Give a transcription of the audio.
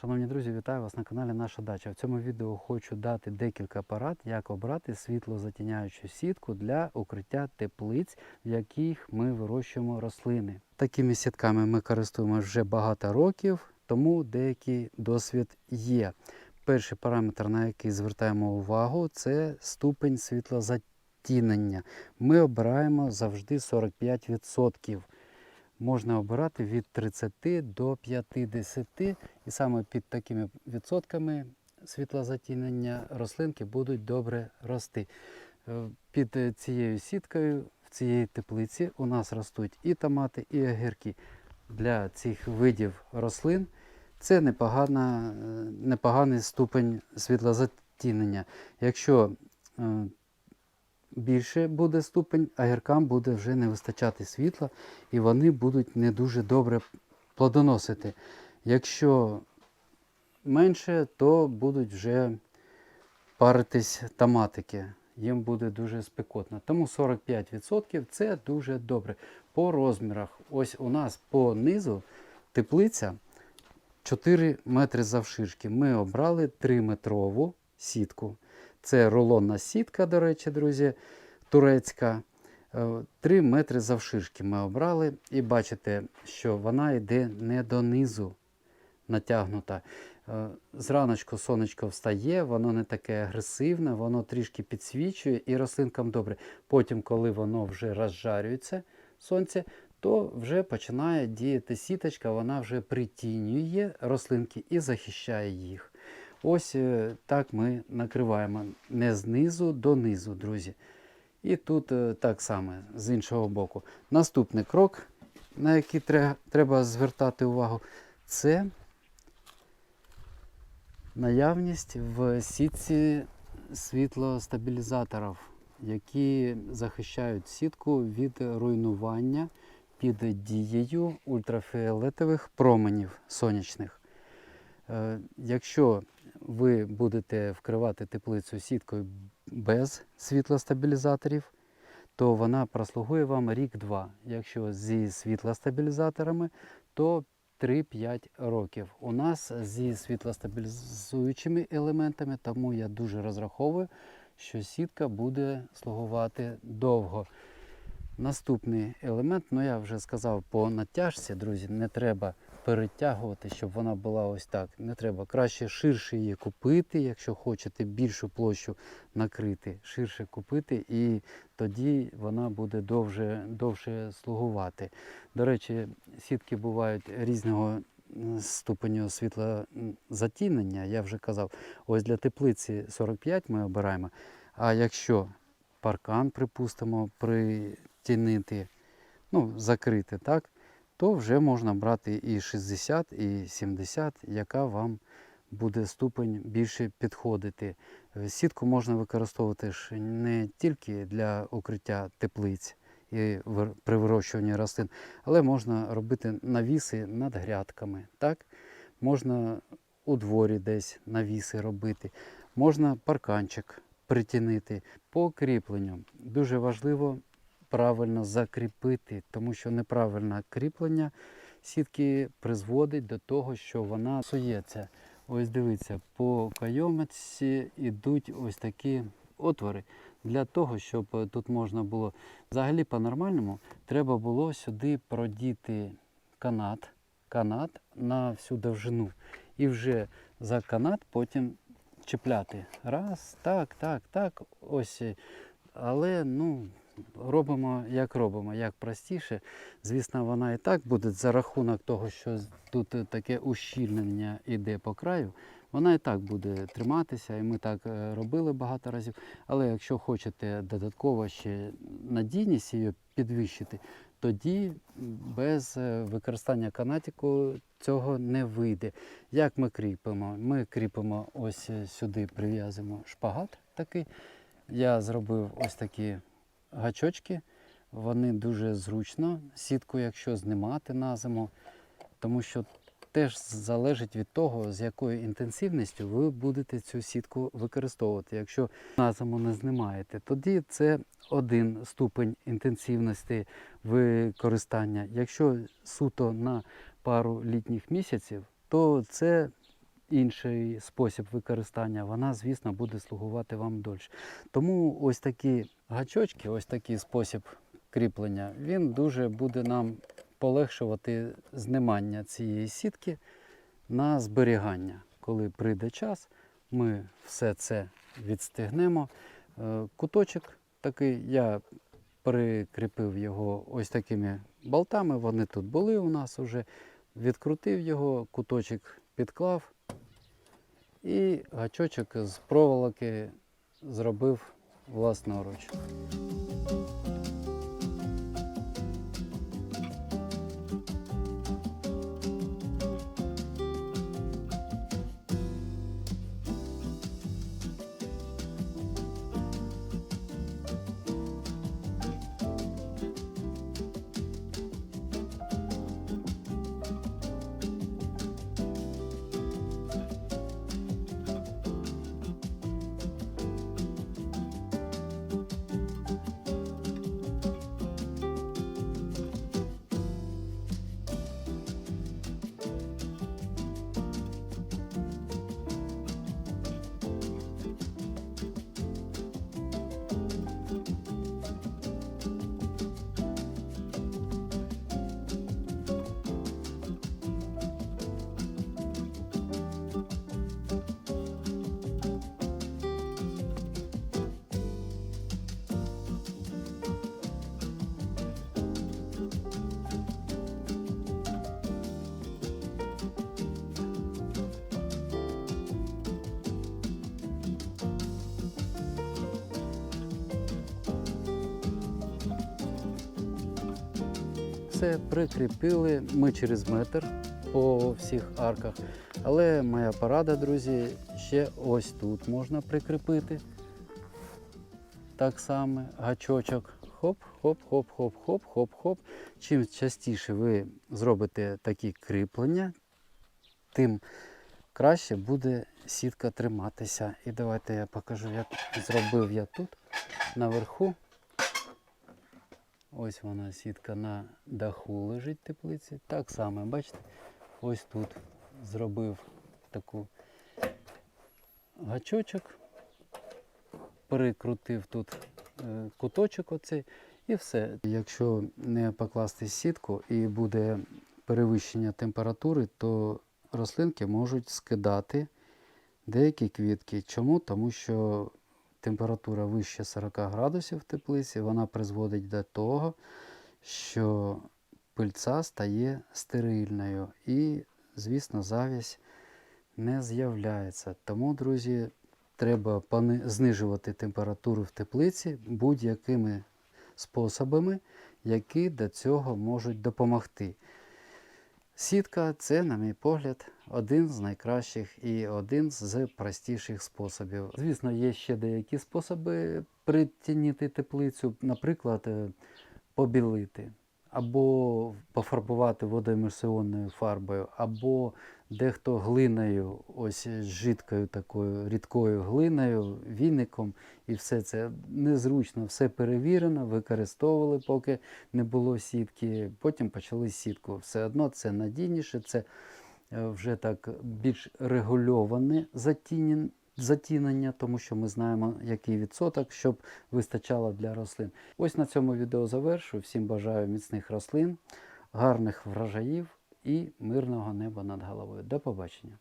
Шановні друзі, вітаю вас на каналі Наша Дача. В цьому відео хочу дати декілька порад, як обрати світлозатіняючу сітку для укриття теплиць, в яких ми вирощуємо рослини. Такими сітками ми користуємося вже багато років, тому деякий досвід є. Перший параметр, на який звертаємо увагу, це ступень світлозатінення. Ми обираємо завжди 45% можна обирати від 30 до 50. І саме під такими відсотками світлозатінення рослинки будуть добре рости. Е, Під цією сіткою в цій теплиці у нас ростуть і томати, і огірки. Для цих видів рослин це непогана, е, непоганий ступень світлозатінення. Якщо е, більше буде ступень, а гіркам буде вже не вистачати світла, і вони будуть не дуже добре плодоносити. Якщо менше, то будуть вже паритись томатики. Їм буде дуже спекотно. Тому 45% це дуже добре. По розмірах, ось у нас по низу теплиця 4 метри завширшки. Ми обрали 3-метрову сітку. Це рулонна сітка, до речі, друзі, турецька. 3 метри завширшки ми обрали. І бачите, що вона йде не донизу натягнута. Е, Зраночку сонечко встає, воно не таке агресивне, воно трішки підсвічує і рослинкам добре. Потім, коли воно вже розжарюється, сонце, то вже починає діяти сіточка, вона вже притінює рослинки і захищає їх. Ось е, так ми накриваємо не знизу до низу, друзі. І тут е, так само з іншого боку. Наступний крок, на який треба звертати увагу, це наявність в сітці світлостабілізаторів, які захищають сітку від руйнування під дією ультрафіолетових променів сонячних. Е, Якщо ви будете вкривати теплицю сіткою без світлостабілізаторів, то вона прослугує вам рік-два. Якщо зі світлостабілізаторами, то 3-5 років. У нас зі світлостабілізуючими елементами, тому я дуже розраховую, що сітка буде слугувати довго. Наступний елемент, ну я вже сказав по натяжці, друзі, не треба перетягувати, щоб вона була ось так. Не треба. Краще ширше її купити, якщо хочете більшу площу накрити, ширше купити, і тоді вона буде довше, довше слугувати. До речі, сітки бувають різного ступеню світлозатінення, я вже казав. Ось для теплиці 45 ми обираємо. А якщо паркан, припустимо, притінити, ну, закрити, так, то вже можна брати і 60, і 70, яка вам буде ступень більше підходити. Е, Сітку можна використовувати ж не тільки для укриття теплиць і при вирощуванні рослин, але можна робити навіси над грядками. Так? Можна у дворі десь навіси робити, можна парканчик притінити по кріпленню. Дуже важливо правильно закріпити, тому що неправильне кріплення сітки призводить до того, що вона псується. Ось дивіться, по кайомиці йдуть ось такі отвори. Для того, щоб тут можна було взагалі по-нормальному, треба було сюди продіти канат, канат на всю довжину. І вже за канат потім чіпляти. Раз, так, так, так. Ось. Але ну, робимо як робимо, як простіше. Звісно, вона і так буде за рахунок того, що тут таке ущільнення йде по краю. Вона і так буде триматися, і ми так е, робили багато разів. Але якщо хочете додатково ще надійність її підвищити, тоді без е, використання канатику цього не вийде. Як ми кріпимо? Ми кріпимо ось е, сюди, прив'язуємо шпагат такий. Я зробив ось такі гачочки. Вони дуже зручно. Сітку, якщо знімати на зиму, тому що теж залежить від того, з якою інтенсивністю ви будете цю сітку використовувати. Якщо на зиму не знімаєте, тоді це один ступень інтенсивності використання. Якщо суто на пару літніх місяців, то це інший спосіб використання, вона, звісно, буде слугувати вам дольше. Тому ось такі гачочки, ось такий спосіб кріплення, він дуже буде нам полегшувати знімання цієї сітки на зберігання. Коли прийде час, ми все це відстигнемо. Е, Куточок такий, я прикріпив його ось такими болтами. Вони тут були у нас вже. Відкрутив його, куточок підклав і гачочок з проволоки зробив власноруч. Все прикріпили ми через метр по всіх арках. Але моя порада, друзі, ще ось тут можна прикріпити. Так само гачочок. Хоп, хоп, хоп, хоп, хоп, хоп, хоп. Чим частіше ви зробите такі кріплення, тим краще буде сітка триматися. І давайте я покажу, як зробив я тут наверху. Ось вона сітка на даху лежить теплиці. Так само, бачите, ось тут зробив таку гачочок, перекрутив тут е, куточок оцей і все. Якщо не покласти сітку і буде перевищення температури, то рослинки можуть скидати деякі квітки. Чому? Тому що температура вище 40 градусів в теплиці, вона призводить до того, що пильця стає стерильною і, звісно, завість не з'являється. Тому, друзі, треба знижувати температуру в теплиці будь-якими способами, які до цього можуть допомогти. Сітка це, на мій погляд, один з найкращих і один з простіших способів. Звісно, є ще деякі способи притягнути теплицю, наприклад, е, побілити, або пофарбувати водоемульсіонною фарбою, або дехто глиною, ось жидкою такою рідкою глиною, віником, і все це незручно, все перевірено, використовували, поки не було сітки. Потім почали сітку. Все одно це надійніше, це е, вже так більш регульоване затінен- затінення, тому що ми знаємо, який відсоток, щоб вистачало для рослин. Ось на цьому відео завершую. Всім бажаю міцних рослин, гарних врожаїв і мирного неба над головою. До побачення!